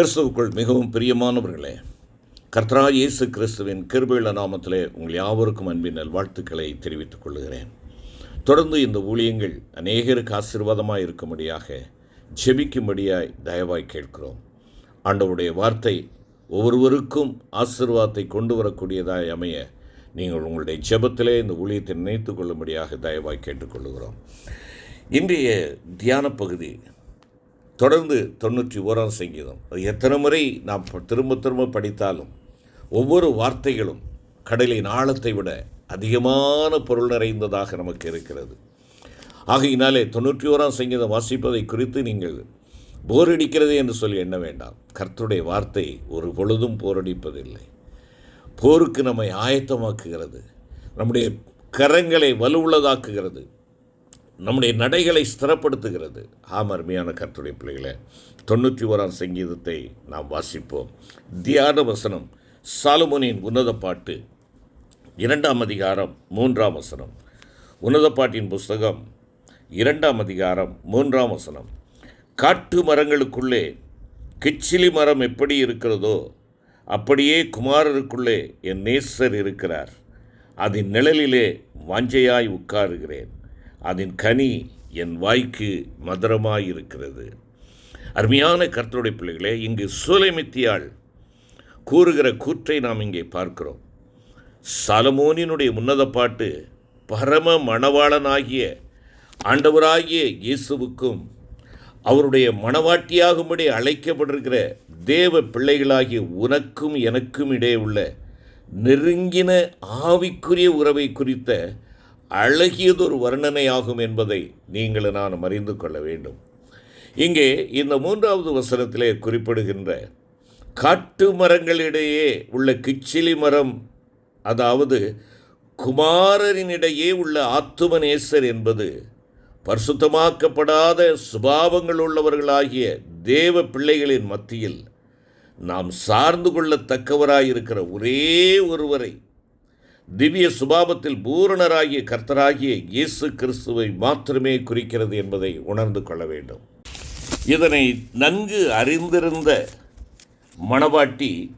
கிறிஸ்துவுக்குள் மிகவும் பிரியமானவர்களே கர்த்தரா இயேசு கிறிஸ்துவின் கிருபையுள்ள நாமத்திலே உங்கள் யாவருக்கும் அன்பின் நல்வாழ்த்துக்களை தெரிவித்துக் கொள்கிறேன். தொடர்ந்து இந்த ஊழியங்கள் அநேகருக்கு ஆசீர்வாதமாக இருக்கும்படியாக ஜெபிக்கும்படியாய் தயவாய் கேட்கிறோம். ஆண்டவருடைய வார்த்தை ஒவ்வொருவருக்கும் ஆசீர்வாதத்தை கொண்டு வரக்கூடியதாய் அமைய நீங்கள் உங்களுடைய ஜெபத்திலே இந்த ஊழியத்தை நினைத்து கொள்ளும்படியாக தயவாய் கேட்டுக்கொள்கிறோம். இன்றைய தியான பகுதி தொடர்ந்து தொண்ணூற்றி ஓராம் சங்கீதம். அது எத்தனை முறை நாம் திரும்ப திரும்ப படித்தாலும் ஒவ்வொரு வார்த்தைகளும் கடலின் ஆழத்தை விட அதிகமான பொருள் நிறைந்ததாக நமக்கு இருக்கிறது. ஆகையினாலே தொண்ணூற்றி ஓராம் சங்கீதம் வாசிப்பதை குறித்து நீங்கள் போர் அடிக்கிறது என்று சொல்லி எண்ண வேண்டாம். கர்த்துடைய வார்த்தை ஒரு பொழுதும் போரடிப்பதில்லை போருக்கு நம்மை ஆயத்தமாக்குகிறது. நம்முடைய கரங்களை வலுவுள்ளதாக்குகிறது. நம்முடைய நடைகளை ஸ்திரப்படுத்துகிறது. ஆம் அருமையான கர்த்தருடைய பிள்ளைகளை தொண்ணூற்றி ஓராம் சங்கீதத்தை நாம் வாசிப்போம். தியான வசனம் சாலமோனின் உன்னத பாட்டு இரண்டாம் அதிகாரம் மூன்றாம் வசனம். உன்னத பாட்டின் புஸ்தகம் இரண்டாம் அதிகாரம் மூன்றாம் வசனம். காட்டு மரங்களுக்குள்ளே கிச்சிலி மரம் எப்படி இருக்கிறதோ அப்படியே குமாரருக்குள்ளே என் நேசர் இருக்கிறார். அதன் நிழலிலே வாஞ்சையாய் உட்காருகிறேன். அதன் கனி என் வாய்க்கு மதுரமாயிருக்கிறது. அருமையான கர்த்தருடைய பிள்ளைகளே இங்கு சூலைமித்தியாள் கூறுகிற கூற்றை நாம் இங்கே பார்க்கிறோம். சலமோனினுடைய உன்னத பாட்டு பரம மணவாளனாகிய ஆண்டவராகிய இயேசுவுக்கும் அவருடைய மணவாட்டியாகும்படி அழைக்கப்பட்டிருக்கிற தேவ பிள்ளைகளாகிய உனக்கும் எனக்கும் இடையே உள்ள நெருங்கின ஆவிக்குரிய உறவை குறித்த அழகியதொரு வர்ணனையாகும் என்பதை நீங்கள் நான் அறிந்து கொள்ள வேண்டும். இங்கே இந்த மூன்றாவது வசனத்திலே குறிப்பிடுகின்ற காட்டு மரங்களிடையே உள்ள கிச்சிலி மரம் அதாவது குமாரரினிடையே உள்ள ஆத்துமநேசர் என்பது பரிசுத்தமாக்கப்படாத சுபாவங்கள் உள்ளவர்களாகிய தேவ பிள்ளைகளின் மத்தியில் நாம் சார்ந்து கொள்ளத்தக்கவராயிருக்கிற ஒரே ஒருவரை திவ்ய சுபாவத்தில் பூரணராகிய கர்த்தராகிய இயேசு கிறிஸ்துவை மாத்திரமே குறிக்கிறது என்பதை உணர்ந்து கொள்ள வேண்டும். இதனை நன்கு அறிந்திருந்த மணவாட்டி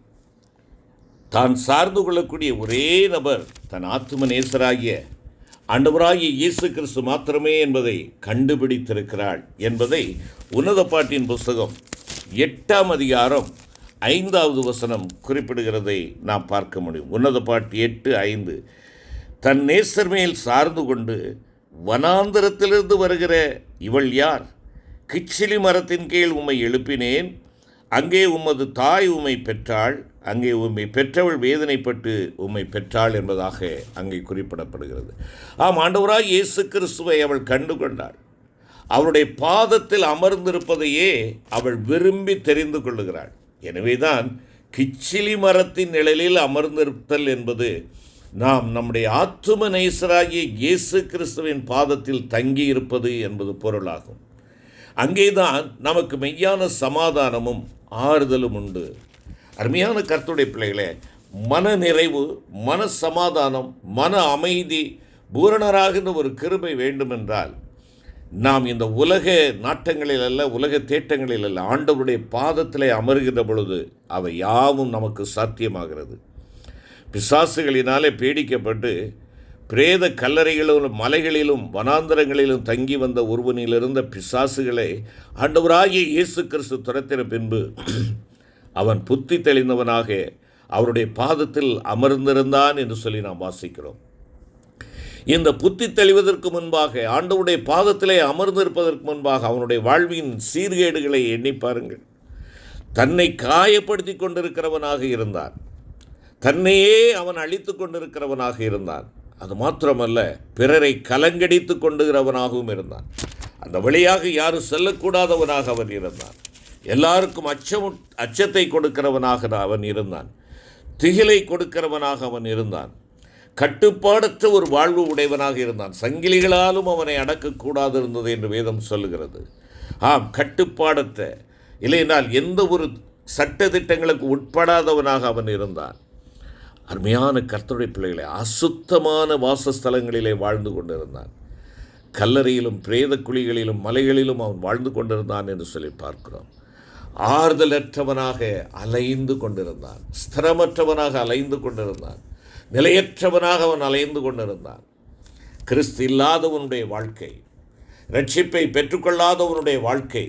தான் சார்ந்து கொள்ளக்கூடிய ஒரே நபர் தன் ஆத்தும நேசராகிய ஆண்டவராகிய இயேசு கிறிஸ்து மாத்திரமே என்பதை கண்டுபிடித்திருக்கிறாள் என்பதை உன்னத பாட்டின் புஸ்தகம் எட்டாம் அதிகாரம் ஐந்தாவது வசனம் குறிப்பிடுகிறதை நாம் பார்க்க முடியும். உன்னத பாட்டு எட்டு ஐந்து. தன் நேசர் மேல் சார்ந்து கொண்டு வனாந்தரத்திலிருந்து வருகிற இவள் யார்? கிச்சிலி மரத்தின் கீழ் உம்மை எழுப்பினேன். அங்கே உமது தாய் உம்மை பெற்றாள். அங்கே உம்மை பெற்றவள் வேதனைப்பட்டு உம்மை பெற்றாள் என்பதாக அங்கே குறிப்பிடப்படுகிறது. ஆம் ஆண்டவராய் இயேசு கிறிஸ்துவை அவள் கண்டு கொண்டாள். அவருடைய பாதத்தில் அமர்ந்திருப்பதையே அவள் விரும்பி தெரிந்து கொள்ளுகிறாள். எனவேதான் கிச்சிலி மரத்தின் நிழலில் அமர்ந்திருத்தல் என்பது நாம் நம்முடைய ஆத்தும நேசராகிய இயேசு கிறிஸ்துவின் பாதத்தில் தங்கி இருப்பது என்பது பொருளாகும். அங்கேதான் நமக்கு மெய்யான சமாதானமும் ஆறுதலும் உண்டு. அருமையான கர்த்தருடைய பிள்ளைகளே மன நிறைவு மன சமாதானம் மன அமைதி பூரணராகின்ற ஒரு கிருபை வேண்டுமென்றால் நாம் இந்த உலக நாட்டங்களில் அல்ல உலக தேட்டங்களில் அல்ல ஆண்டவருடைய பாதத்திலே அமர்கின்ற பொழுது அவை யாவும் நமக்கு சாத்தியமாகிறது. பிசாசுகளினாலே பீடிக்கப்பட்டு பிரேத கல்லறைகளிலும் மலைகளிலும் வனாந்தரங்களிலும் தங்கி வந்த ஒருவனிலிருந்த பிசாசுகளை ஆண்டவராகிய இயேசு கிறிஸ்து துரத்தின பின்பு அவன் புத்தி தெளிந்தவனாக அவருடைய பாதத்தில் அமர்ந்திருந்தான் என்று சொல்லி நாம் வாசிக்கிறோம். இந்த புத்தி தெளிவதற்கு முன்பாக ஆண்டவுடைய பாதத்திலே அமர்ந்திருப்பதற்கு முன்பாக அவனுடைய வாழ்வின் சீர்கேடுகளை எண்ணி பாருங்கள். தன்னை காயப்படுத்தி கொண்டிருக்கிறவனாக இருந்தான். தன்னையே அவன் அழித்து கொண்டிருக்கிறவனாக இருந்தான். அது மாத்திரமல்ல பிறரை கலங்கடித்து கொண்டுகிறவனாகவும் இருந்தான். அந்த வழியாக யாரும் செல்லக்கூடாதவனாக அவன் இருந்தான். எல்லாருக்கும் அச்சம் அச்சத்தை கொடுக்கிறவனாக அவன் இருந்தான். திகிலை கொடுக்கிறவனாக அவன் இருந்தான். கட்டுப்பாடற்ற ஒரு வாழ்வு உடையவனாக இருந்தான். சங்கிலிகளாலும் அவனை அடக்கக்கூடாது இருந்தது என்று வேதம் சொல்லுகிறது. ஆம் கட்டுப்பாடற்ற. இல்லையென்றால் எந்த ஒரு சட்ட திட்டங்களுக்கு உட்படாதவனாக அவன் இருந்தான். அருமையான கர்த்தருடைய பிள்ளைகளை அசுத்தமான வாசஸ்தலங்களிலே வாழ்ந்து கொண்டிருந்தான். கல்லறையிலும் பிரேத குழிகளிலும் மலைகளிலும் அவன் வாழ்ந்து கொண்டிருந்தான் என்று சொல்லி பார்க்கிறோம். ஆறுதலற்றவனாக அலைந்து கொண்டிருந்தான். ஸ்திரமற்றவனாக அலைந்து கொண்டிருந்தான். நிலையற்றவனாக அவன் அலைந்து கொண்டிருந்தான். கிறிஸ்து இல்லாதவனுடைய வாழ்க்கை ரட்சிப்பை பெற்றுக்கொள்ளாதவனுடைய வாழ்க்கை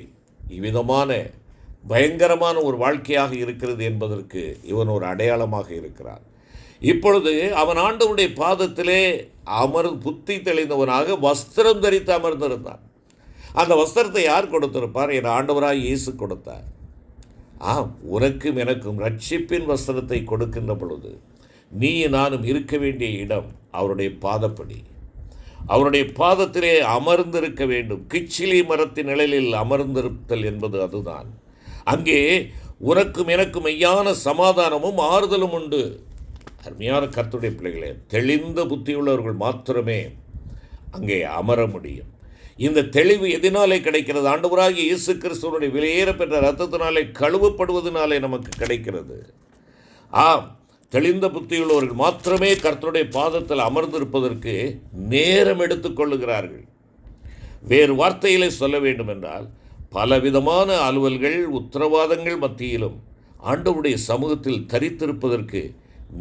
இவ்விதமான பயங்கரமான ஒரு வாழ்க்கையாக இருக்கிறது என்பதற்கு இவன் ஒரு அடையாளமாக இருக்கிறான். இப்பொழுது அவன் ஆண்டவனுடைய பாதத்திலே அமர் புத்தி தெளிந்தவனாக வஸ்திரம் தரித்து அமர்ந்திருந்தான். அந்த வஸ்திரத்தை யார் கொடுத்திருப்பார்? என் ஆண்டவராக இயேசு கொடுத்தார். ஆம் உனக்கும் எனக்கும் ரட்சிப்பின் வஸ்திரத்தை கொடுக்கின்ற பொழுது நீ நானும் இருக்க வேண்டிய இடம் அவருடைய பாதப்படி. அவருடைய பாதத்திலே அமர்ந்திருக்க வேண்டும். கிச்சிலி மரத்தின் நிழலில் அமர்ந்திருத்தல் என்பது அதுதான். அங்கே உனக்கும் எனக்கும் மெய்யான சமாதானமும் ஆறுதலும் உண்டு. அருமையான கர்த்துடைய பிள்ளைகளே தெளிந்த புத்தியுள்ளவர்கள் மாத்திரமே அங்கே அமர முடியும். இந்த தெளிவு எதினாலே கிடைக்கிறது? ஆண்டவராகி இயேசு கிறிஸ்துவனுடைய விலையேற பெற்ற ரத்தத்தினாலே கழுவப்படுவதனாலே நமக்கு கிடைக்கிறது. ஆம் தெளிந்த புத்தியுள்ளவர்கள் மாத்திரமே கர்த்தருடைய பாதத்தில் அமர்ந்திருப்பதற்கு நேரம் எடுத்துக்கொள்ளுகிறார்கள் வேறு வார்த்தையிலே சொல்ல வேண்டும் என்றால் பலவிதமான அலுவல்கள் உத்தரவாதங்கள் மத்தியிலும் ஆண்டவருடைய சமூகத்தில் தரித்திருப்பதற்கு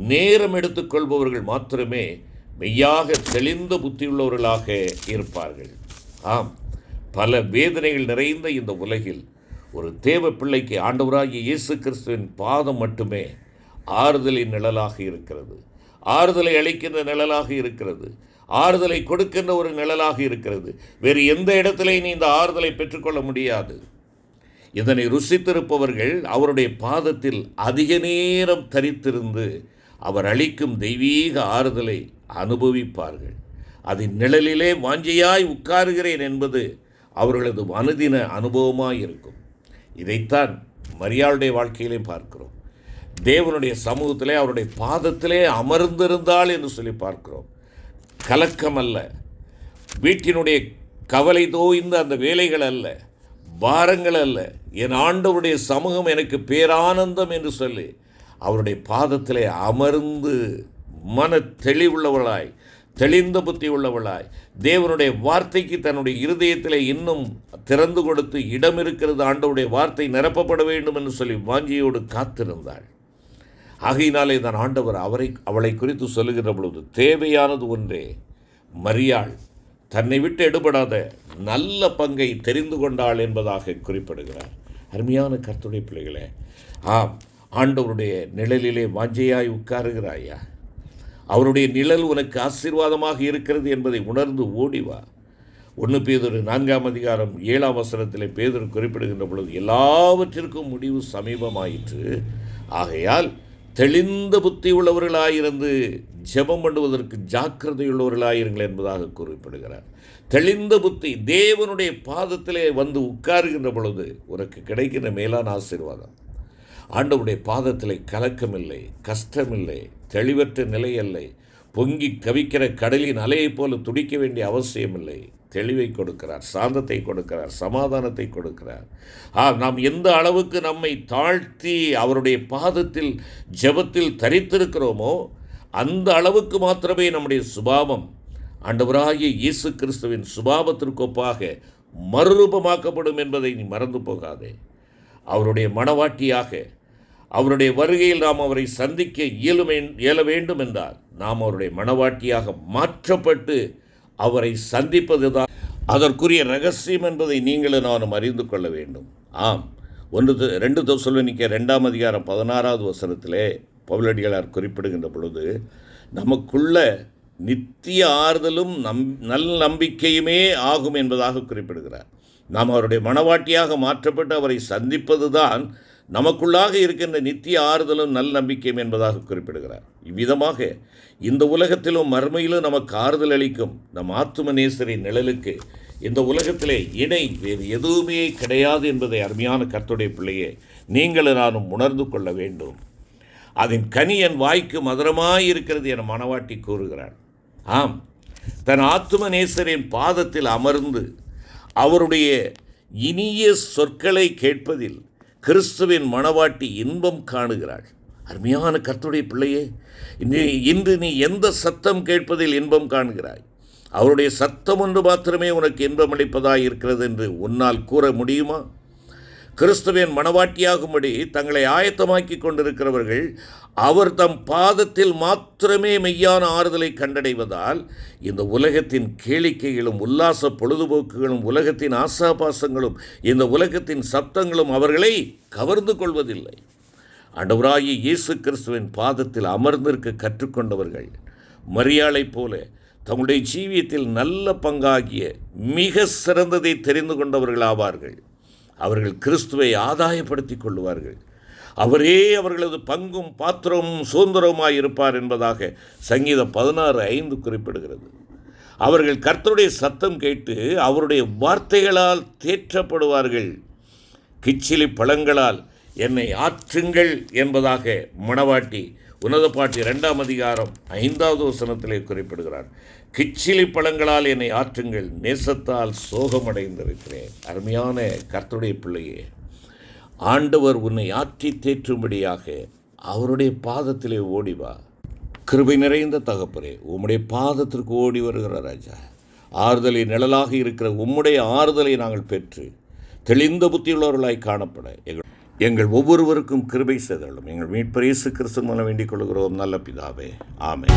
நேரம் எடுத்துக்கொள்பவர்கள் மாத்திரமே மெய்யாக தெளிந்த புத்தியுள்ளவர்களாக இருப்பார்கள். ஆம் பல வேதனைகள் நிறைந்த இந்த உலகில் ஒரு தேவ பிள்ளைக்கு ஆண்டவராகிய இயேசு கிறிஸ்துவின் பாதம் மட்டுமே ஆறுதலின் நிழலாக இருக்கிறது. ஆறுதலை அளிக்கின்ற நிழலாக இருக்கிறது. ஆறுதலை கொடுக்கின்ற ஒரு நிழலாக இருக்கிறது. வேறு எந்த இடத்திலையும் நீ இந்த ஆறுதலை பெற்றுக்கொள்ள முடியாது. இதனை ருசித்திருப்பவர்கள் அவருடைய பாதத்தில் அதிக நேரம் தரித்திருந்து அவர் அளிக்கும் தெய்வீக ஆறுதலை அனுபவிப்பார்கள். அதன் நிழலிலே வாஞ்சியாய் உட்காருகிறேன் என்பது அவர்களது அனுதின அனுபவமாக இருக்கும் இதைத்தான் மரியாளுடைய வாழ்க்கையிலே பார்க்கிறோம். தேவனுடைய சமூகத்திலே அவருடைய பாதத்திலே அமர்ந்திருந்தாள் என்று சொல்லி பார்க்கிறோம். கலக்கம் அல்ல வீட்டினுடைய கவலை தோய்ந்த அந்த வேலைகள் அல்ல. பாரங்கள் அல்ல. என் ஆண்டவருடைய சமூகம் எனக்கு பேரானந்தம் என்று சொல்லி அவருடைய பாதத்திலே அமர்ந்து மன தெளிவுள்ளவளாய் தெளிந்த புத்தி உள்ளவளாய் தேவனுடைய வார்த்தைக்கு தன்னுடைய இருதயத்தில் இன்னும் திறந்து கொடுத்து இடம் இருக்கிறது ஆண்டவுடைய வார்த்தை நிரப்பப்பட வேண்டும் என்று சொல்லி வாஞ்சியோடு காத்திருந்தாள். ஆகையினாலே தான் ஆண்டவர் அவரை அவளை குறித்து சொல்லுகிற பொழுது தேவையானது ஒன்றே மரியாள். தன்னை விட்டு எடுபடாத நல்ல பங்கை தெரிந்து கொண்டாள் என்பதாக குறிப்பிடுகிறார். அருமையான கர்த்துடைய பிள்ளைகளே ஆம் ஆண்டவருடைய நிழலிலே வாஞ்சையாய் உட்காருகிறாயா? அவருடைய நிழல் உனக்கு ஆசீர்வாதமாக இருக்கிறது என்பதை உணர்ந்து ஓடிவா ஒன்று பேதொரு நான்காம் அதிகாரம் ஏழாம் வசனத்திலே பேதொரு குறிப்பிடுகின்ற பொழுது எல்லாவற்றிற்கும் முடிவு சமீபமாயிற்று. ஆகையால் தெளிந்த புத்தி உள்ளவர்களாயிருந்து ஜெபம் பண்ணுவதற்கு ஜாக்கிரதையுள்ளவர்களாயிருங்கள் என்பதாக கூறப்படுகிறார். தெளிந்த புத்தி தேவனுடைய பாதத்திலே வந்து உட்காருகின்ற பொழுது உனக்கு கிடைக்கின்ற மேலான ஆசீர்வாதம். ஆண்டவருடைய பாதத்திலே கலக்கமில்லை கஷ்டமில்லை தெளிவற்ற நிலையல்லை. பொங்கி கவிக்கிற கடலின் அலையைப் போல துடிக்க வேண்டிய அவசியமில்லை. தெளிவை கொடுக்கிறார் சாந்தத்தை கொடுக்கிறார் சமாதானத்தை கொடுக்கிறார். ஆ நாம் எந்த அளவுக்கு நம்மை தாழ்த்தி அவருடைய பாதத்தில் ஜெபத்தில் தரித்திருக்கிறோமோ அந்த அளவுக்கு மாத்திரமே நம்முடைய சுபாவம் ஆண்டவராகிய இயேசு கிறிஸ்துவின் சுபாவத்திற்கொப்பாக மறுரூபமாக்கப்படும் என்பதை நீ மறந்து போகாதே. அவருடைய மனவாட்டியாக அவருடைய வருகையில் நாம் அவரை சந்திக்க இயலுமே இயல வேண்டும் என்றால் நாம் அவருடைய மனவாட்டியாக மாற்றப்பட்டு அவரை சந்திப்பது தான் அதற்குரிய ரகசியம் என்பதை நீங்களும் நானும் அறிந்து கொள்ள வேண்டும். ஆம். ஒன்று த- ரெண்டு தொசலோனிக்க ரெண்டாம் அதிகாரம் பதினாறாவது வசனத்திலே பவுலடிகளார் குறிப்பிடுகின்ற பொழுது நமக்குள்ள நித்திய ஆறுதலும் நம் நல் நம்பிக்கையுமே ஆகும் என்பதாக குறிப்பிடுகிறார். நாம் அவருடைய மனவாட்டியாக மாற்றப்பட்டு அவரை சந்திப்பது தான் நமக்குள்ளாக இருக்கின்ற நித்திய ஆறுதலும் நல் நம்பிக்கையும் என்பதாக குறிப்பிடுகிறார். இவ்விதமாக இந்த உலகத்திலும் மறுமையிலும் நமக்கு ஆறுதல் அளிக்கும் நம் ஆத்தும நேசரின் நிழலுக்கு இந்த உலகத்திலே இணை வேறு எதுவுமே கிடையாது என்பதை அருமையான கர்த்துடைய பிள்ளையே நீங்கள் நானும் உணர்ந்து கொள்ள வேண்டும். அதன் கனி என் வாய்க்கு மதுரமாயிருக்கிறது என மனவாட்டி கூறுகிறான் ஆம் தன் ஆத்தும நேசரின் பாதத்தில் அமர்ந்து அவருடைய இனிய சொற்களை கேட்பதில் கிறிஸ்துவின் மணவாட்டி இன்பம் காணுகிறாள். அருமையான கர்த்தருடைய பிள்ளையே நீ இன்று நீ எந்த சத்தம் கேட்பதில் இன்பம் காண்கிறாய்? அவருடைய சத்தம் ஒன்று மாத்திரமே உனக்கு இன்பம் அளிப்பதாய் இருக்கிறது என்று உன்னால் கூற முடியுமா? கிறிஸ்துவின் மனவாட்டியாகும்படி தங்களை ஆயத்தமாக்கி கொண்டிருக்கிறவர்கள் அவர் தம் பாதத்தில் மாத்திரமே மெய்யான ஆறுதலை கண்டடைவதால் இந்த உலகத்தின் கேளிக்கைகளும் உல்லாச பொழுதுபோக்குகளும் உலகத்தின் ஆசாபாசங்களும் இந்த உலகத்தின் சப்தங்களும் அவர்களை கவர்ந்து கொள்வதில்லை. அண்டவராகி இயேசு கிறிஸ்துவின் பாதத்தில் அமர்ந்திருக்க கற்றுக்கொண்டவர்கள் மரியாளைப் போல தங்களுடைய ஜீவியத்தில் நல்ல பங்காகிய மிக சிறந்ததை தெரிந்து கொண்டவர்கள் ஆவார்கள் அவர்கள் கிறிஸ்துவை ஆதாயப்படுத்திக் கொள்வார்கள் அவரே அவர்களது பங்கும் பாத்திரமும் சுதந்திரவுமாய் இருப்பார் என்பதாக சங்கீதம் பதினாறு ஐந்து குறிப்பிடுகிறது. அவர்கள் கர்த்தருடைய சத்தம் கேட்டு அவருடைய வார்த்தைகளால் தேற்றப்படுவார்கள். கிச்சிலி பழங்களால் என்னை ஆற்றுங்கள் என்பதாக மணவாட்டி உனத பாட்டி ரெண்டாம் அதிகாரம் ஐந்தாவது வசனத்திலே குறிப்பிடுகிறார். கிச்சிலி பழங்களால் என்னை ஆற்றுங்கள் நேசத்தால் சோகமடைந்திருக்கிறேன். அருமையான கர்த்தருடைய பிள்ளையே ஆண்டவர் உன்னை ஆற்றி தேற்றும்படியாக அவருடைய பாதத்திலே ஓடிவா கிருபை நிறைந்த தகப்பரே உம்முடைய பாதத்திற்கு ஓடி வருகிற ராஜா ஆறுதலை நிழலாக இருக்கிற உம்முடைய ஆறுதலை நாங்கள் பெற்று தெளிந்த புத்தியுள்ளவர்களாய் காணப்பட. எங்கள் எங்கள் ஒவ்வொருவருக்கும் கிருபை செய்தலும் எங்கள் மீட்பரேசு கிறிஸ்து மூலம் வேண்டிக் கொள்கிறோம். நல்ல பிதாவே. ஆமை